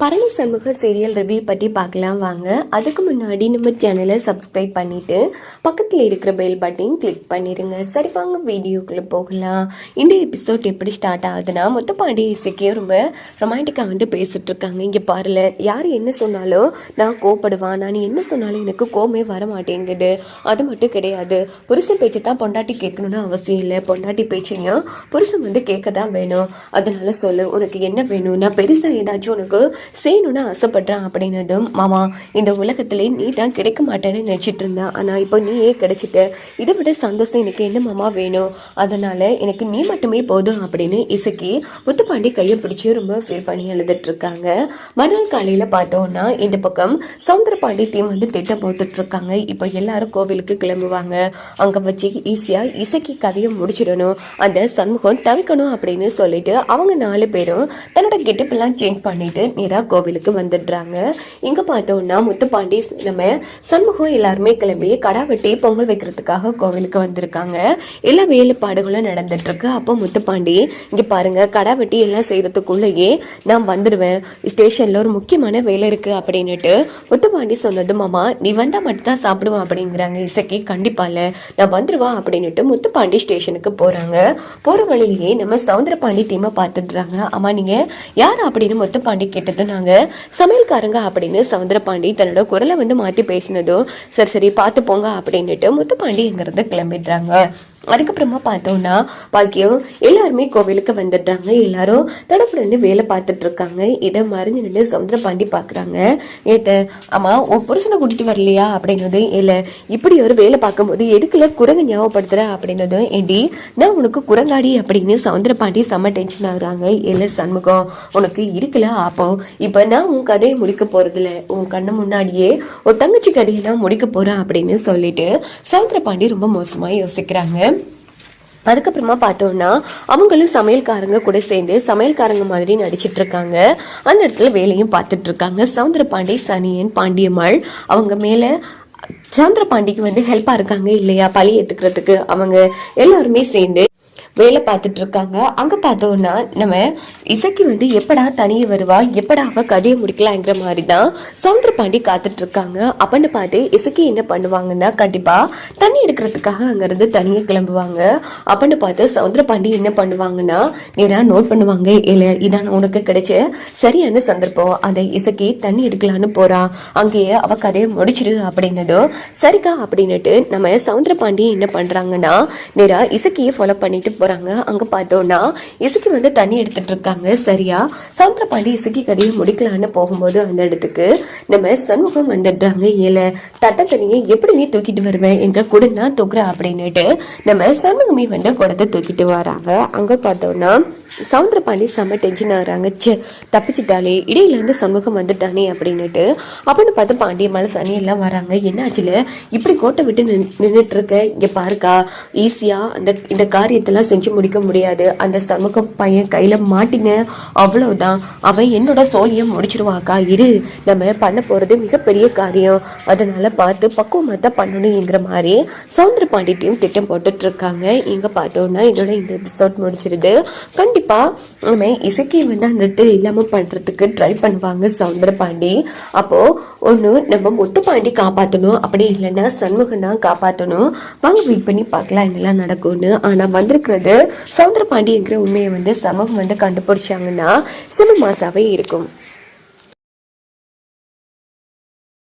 Bharani Shanmuga serial review பற்றி பார்க்கலாம் வாங்க. அதுக்கு முன்னாடி நம்ம சேனலை சப்ஸ்கிரைப் பண்ணிவிட்டு பக்கத்தில் இருக்கிற பெல் பட்டன் கிளிக் பண்ணிடுங்க சரி வாங்க வீடியோக்குள்ளே போகலாம். இந்த எபிசோட் எப்படி ஸ்டார்ட் ஆகுதுன்னா முத்தப்பாண்டி இசைக்கே ரொம்ப ரொமான்டிக்காக வந்து பேசிகிட்ருக்காங்க இங்கே பாருல யார் என்ன சொன்னாலும் நான் கோப்படுவான் நான் என்ன சொன்னாலும் எனக்கு கோமே வர மாட்டேங்குது அது மட்டும் கிடையாது. புருஷன் பேச்சு தான் பொண்டாட்டி கேட்கணும்னு அவசியம் இல்லை. பொண்டாட்டி பேச்சையும் புருஷன் வந்து கேட்க தான் வேணும். அதனால சொல்லு உனக்கு என்ன வேணும்? நான் பெருசாக ஏதாச்சும் உனக்கு செய்யணும்னு ஆசைப்படுறேன் அப்படின்னதும் மாமா இந்த உலகத்திலே நீ தான் கிடைக்க மாட்டேன்னு நினச்சிட்டு இருந்தேன் ஆனால் இப்போ நீயே கிடைச்சிட்ட. இதை விட சந்தோஷம் எனக்கு என்ன மாமா வேணும்? அதனால் எனக்கு நீ மட்டுமே போதும் அப்படின்னு இசக்கி முத்துப்பாண்டி கையை பிடிச்சி ரொம்ப ஃபீல் பண்ணி எழுதிட்டுருக்காங்க மறுநாள் காலையில் பார்த்தோம்னா இந்த பக்கம் சவுந்தரபாண்டி டீம் வந்து திட்டம் போட்டுட்ருக்காங்க இப்போ எல்லாரும் கோவிலுக்கு கிளம்புவாங்க. அங்கே வச்சு ஈஸியாக இசக்கி கதையை முடிச்சிடணும். அந்த சமூகம் தவிக்கணும் அப்படின்னு சொல்லிட்டு அவங்க நாலு பேரும் தன்னோட கெட்டப்பெல்லாம் சேஞ்ச் பண்ணிட்டு நேராக கோவிலுக்கு வந்துடுறாங்க. இங்கே பார்த்தோம்னா முத்துப்பாண்டி நம்ம சண்முகம் எல்லாருமே கிளம்பி கடா வெட்டி பொங்கல் வைக்கிறதுக்காக கோவிலுக்கு வந்திருக்காங்க. எல்லா வேலைப்பாடுகளும் நடந்துட்டு இருக்கு அப்போ முத்துப்பாண்டி இங்கே பாருங்க கடா வெட்டி எல்லாம் செய்யறதுக்குள்ளேயே நான் வந்துடுவேன் ஸ்டேஷன்ல ஒரு முக்கியமான வேலை இருக்கு அப்படின்னுட்டு முத்துப்பாண்டி சொன்னது மாமா நீ வந்தா மட்டும்தான் தான் அப்படிங்கிறாங்க. இசைக்கு கண்டிப்பா இல்ல. நான் வந்துடுவான் அப்படின்னுட்டு முத்துப்பாண்டி ஸ்டேஷனுக்கு போறாங்க. போற வழியிலேயே நம்ம சவுந்தரபாண்டி டீமை பார்த்துடுறாங்க. ஆமாம் நீங்க யார்? அப்படின்னு முத்துப்பாண்டி கேட்டது நாங்க சமையல்காரங்க அப்படின்னு சவுந்தரபாண்டி தன்னோட குரலை வந்து மாற்றி பேசினதும் சரி சரி பார்த்து போங்க அப்படின்னுட்டு முத்துப்பாண்டி இங்கிருந்து கிளம்பிடுறாங்க. அதுக்கப்புறமா பார்த்தோம்னா பாக்கியம் எல்லாருமே கோவிலுக்கு வந்துடுறாங்க. எல்லாரும் தடப்புடன்னு வேலை பார்த்துட்டு இருக்காங்க. இதை மறைஞ்சு நின்று சவுந்தரபாண்டி பார்க்குறாங்க. ஏத்த ஆமா உன் புருஷனை கூட்டிட்டு வரலையா? அப்படின்னது இல்லை இப்படி ஒரு வேலை பார்க்கும்போது எதுக்குல குரங்கு ஞாபகப்படுத்துற? அப்படின்னது ஏண்டி நான் உனக்கு குரங்காடி அப்படின்னு சவுந்தரபாண்டி செம்ம டென்ஷன் ஆகுறாங்க. இல்லை சண்முகம் உனக்கு இருக்குல்ல ஆப்போ. இப்போ நான் உன் கதையை முடிக்க போறதில்ல. உன் கண்ணு முன்னாடியே உன் தங்கச்சி கதையை நான் முடிக்க போறேன் அப்படின்னு சொல்லிட்டு சவுந்தரபாண்டி ரொம்ப மோசமாக யோசிக்கிறாங்க. அதுக்கப்புறமா பார்த்தோம்னா அவங்களும் சமையல்காரங்க கூட சேர்ந்து சமையல்காரங்க மாதிரி நடிச்சிட்டு இருக்காங்க. அந்த இடத்துல வேலையும் பார்த்துட்டு இருக்காங்க. சவுந்தரபாண்டி சனியன் பாண்டியம்மாள் அவங்க மேலே சவுந்தரபாண்டிக்கு வந்து ஹெல்ப்பாக இருக்காங்க இல்லையா? பழி ஏற்றுக்கிறதுக்கு அவங்க எல்லாருமே சேர்ந்து வேலை பார்த்துட்டு இருக்காங்க. அங்க பார்த்தோம்னா நம்ம இசைக்கு வந்து எப்படா தனியே வருவா எப்படா அவ கதையை முடிக்கலாங்கிற மாதிரி தான் சவுந்தரபாண்டி காத்துட்டு இருக்காங்க. அப்படின்னு பார்த்து இசைக்கு என்ன பண்ணுவாங்கன்னா கண்டிப்பா தண்ணி எடுக்கிறதுக்காக அங்கிருந்து தனியே கிளம்புவாங்க. அப்படின்னு பார்த்து சவுந்தரபாண்டி என்ன பண்ணுவாங்கன்னா நேரா நோட் பண்ணுவாங்க இல்லை இதான் உனக்கு கிடைச்ச சரியான சந்தர்ப்பம். அதை இசைக்கு தண்ணி எடுக்கலான்னு போறா. அங்கேயே அவ கதையை முடிச்சிடு அப்படின்னதும் சரிக்கா அப்படின்னுட்டு நம்ம சவுந்தரபாண்டி என்ன பண்றாங்கன்னா நேரா இசக்கியை ஃபாலோ பண்ணிட்டு போறாங்க. அங்க பார்த்தோம்னா இசுக்கி வந்து தண்ணி எடுத்துட்டு இருக்காங்க சரியா சவுந்தரபாண்டி இசுக்கி கதையை முடிக்கலான்னு போகும்போது அந்த இடத்துக்கு நம்ம சண்முகம் வந்துடுறாங்க ஏல தட்ட தண்ணியை எப்படி நீ தூக்கிட்டு வருவேன் எங்க கூட நான் தூக்குறேன் அப்படின்னுட்டு நம்ம சண்முகமே வந்து குடத்தை தூக்கிட்டு வராங்க. அங்க பார்த்தோம்னா சவுந்தரபாண்டி செம்ம டென்ஷன் ஆகிறாங்க. ச்சே தப்பிச்சிட்டாலே இடையில இருந்து சண்முகம் வந்துட்டானே அப்படின்னுட்டு அப்படின்னு பார்த்து பாண்டியம்மாள் சனி எல்லாம் வராங்க. என்னாச்சுல? இப்படி கோட்டை விட்டு நின்றுட்டு இருக்க இங்கே பாருக்கா ஈஸியாக அந்த இந்த காரியத்தெல்லாம் செஞ்சு முடிக்க முடியாது. அந்த சண்முகம் பையன் கையில் மாட்டின அவ்வளவுதான். அவன் என்னோட சோழியம் முடிச்சிருவாக்கா இரு நம்ம பண்ண போகிறது மிகப்பெரிய காரியம். அதனால பார்த்து பக்குவமாக தான் பண்ணணுங்கிற மாதிரி சவுந்தர பாண்டிட்டையும் திட்டம் போட்டுட்ருக்காங்க இங்கே பார்த்தோன்னா என்னோட இதோட இந்த எபிசோட் முடிச்சிருது கண்டிப்பாக நம்ம இசைக்கே வந்து அந்த இடத்துல இல்லாமல் பண்ணுறதுக்கு ட்ரை பண்ணுவாங்க சவுந்தர பாண்டி அப்போது ஒன்று நம்ம முத்து பாண்டி காப்பாற்றணும் அப்படி இல்லைன்னா சண்முகம் தான் காப்பாற்றணும் வாங்க வெயிட் பண்ணி பார்க்கலாம் என்னெல்லாம் நடக்கும்னு. ஆனால் வந்திருக்கிறது சவுந்தர பாண்டிங்கிற உண்மையை வந்து சமூகம் வந்து கண்டுபிடிச்சாங்கன்னா சினிமாசாவே இருக்கும்.